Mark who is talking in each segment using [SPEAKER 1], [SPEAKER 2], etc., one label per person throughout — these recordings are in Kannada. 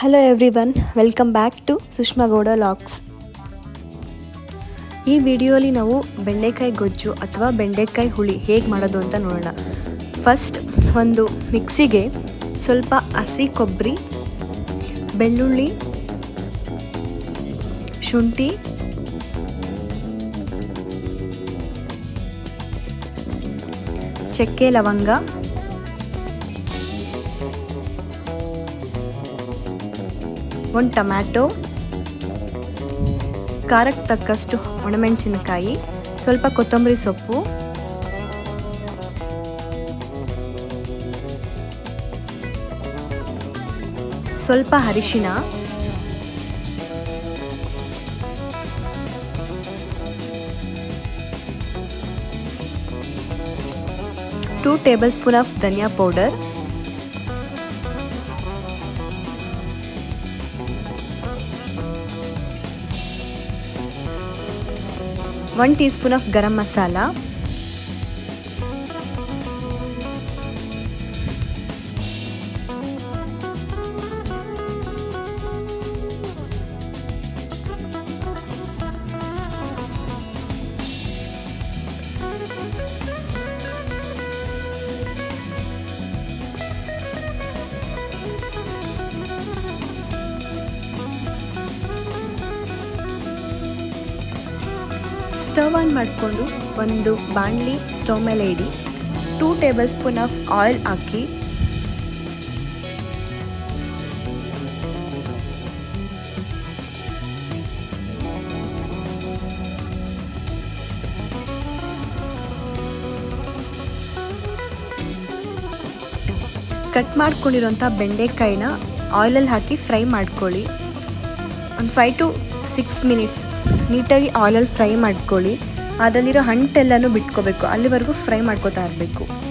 [SPEAKER 1] Hello everyone welcome back to Sushma Gowda vlogs ಈ ವಿಡಿಯೋಲಿ ನಾವು ಬೆಂಡೆಕಾಯಿ ಗೊಜ್ಜು ಅಥವಾ ಬೆಂಡೆಕಾಯಿ ಹುಳಿ ಹೇಗೆ ಮಾಡೋದು ಅಂತ ನೋಡೋಣ. ಫಸ್ಟ್ ಒಂದು ಮಿಕ್ಸಿಗೆ ಸ್ವಲ್ಪ ಹಸಿ ಕೊಬ್ಬರಿ, ಬೆಳ್ಳುಳ್ಳಿ, ಶುಂಠಿ, ಚಕ್ಕೆ ಲವಂಗ ಒಂದು ಟೊಮ್ಯಾಟೊ, ಖಾರಕ್ಕೆ ತಕ್ಕಷ್ಟು ಒಣಮೆಣಸಿನಕಾಯಿ, ಸ್ವಲ್ಪ ಕೊತ್ತಂಬರಿ ಸೊಪ್ಪು, ಸ್ವಲ್ಪ ಅರಿಶಿನ two tablespoon of dhania powder one teaspoon of garam masala stove on ಮಾಡಿಕೊಂಡು ಒಂದು ಬಾಣಲಿ ಸ್ಟವ್ ಮೇಲೆ ಇಡಿ. Two tablespoon of oil ಹಾಕಿ. ಕಟ್ ಮಾಡ್ಕೊಂಡಿರೋಂಥ ಬೆಂಡೆಕಾಯಿನ ಆಯಿಲಲ್ಲಿ ಹಾಕಿ ಫ್ರೈ ಮಾಡ್ಕೊಳ್ಳಿ. ಒಂದು ಫೈವ್ ಟು ಸಿಕ್ಸ್ ಮಿನಿಟ್ಸ್ ನೀಟಾಗಿ ಆಯಿಲಲ್ಲಿ ಫ್ರೈ ಮಾಡ್ಕೊಳ್ಳಿ. ಅದರಲ್ಲಿರೋ ಹಂಟೆಲ್ಲನೂ ಬಿಟ್ಕೋಬೇಕು. ಅಲ್ಲಿವರೆಗೂ ಫ್ರೈ ಮಾಡ್ಕೋತಾ ಇರಬೇಕು.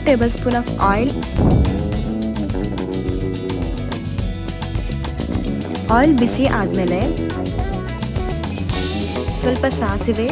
[SPEAKER 1] Two tablespoon of oil oil ಬಿಸಿ ಆದಮೇಲೆ ಸ್ವಲ್ಪ ಸಾಸಿವೆ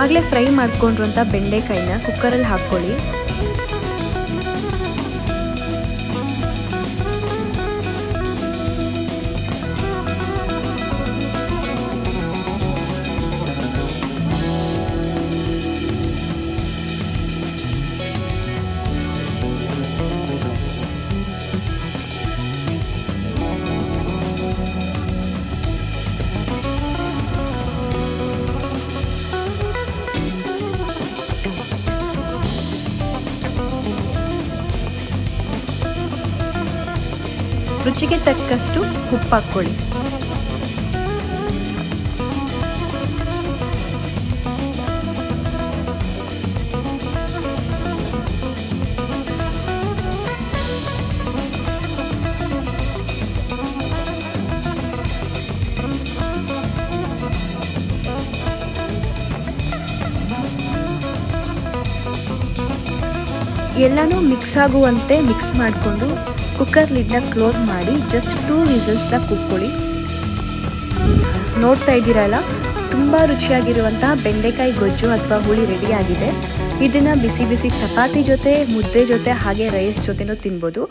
[SPEAKER 1] ಆಗಲೇ ಫ್ರೈ ಮಾಡ್ಕೊಂಡಿರೋಂಥ ಬೆಂಡೆಕಾಯಿನ ಕುಕ್ಕರಲ್ಲಿ ಹಾಕ್ಕೊಳ್ಳಿ. ರುಚಿಗೆ ತಕ್ಕಷ್ಟು ಉಪ್ಪು ಉಪ್ಪಾಕ್ಕೊಳ್ಳಿ. ಎಲ್ಲನೂ ಮಿಕ್ಸ್ ಆಗುವಂತೆ ಮಿಕ್ಸ್ ಮಾಡಿಕೊಂಡು ಕುಕ್ಕರ್ ಲಿಡ್ನ ಕ್ಲೋಸ್ ಮಾಡಿ ಜಸ್ಟ್ ಟೂ ವಿಸಲ್ಸ್ನ ಕುಕ್ಕೊಳ್ಳಿ ನೋಡ್ತಾ ಇದ್ದೀರಲ್ಲ, ತುಂಬ ರುಚಿಯಾಗಿರುವಂತಹ ಬೆಂಡೆಕಾಯಿ ಗೊಜ್ಜು ಅಥವಾ ಹುಳಿ ರೆಡಿಯಾಗಿದೆ ಇದನ್ನು ಬಿಸಿ ಬಿಸಿ ಚಪಾತಿ ಜೊತೆ, ಮುದ್ದೆ ಜೊತೆ, ಹಾಗೆ ರೈಸ್ ಜೊತೆನೂ ತಿನ್ಬೋದು.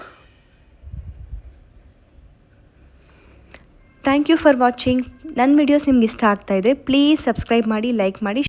[SPEAKER 1] ಥ್ಯಾಂಕ್ ಯು ಫಾರ್ ವಾಚಿಂಗ್ ನನ್ನ ವಿಡಿಯೋಸ್ ನಿಮ್ಗೆ ಇಷ್ಟ ಆಗ್ತಾ ಇದ್ದರೆ ಪ್ಲೀಸ್ ಸಬ್ಸ್ಕ್ರೈಬ್ ಮಾಡಿ ಲೈಕ್ ಮಾಡಿ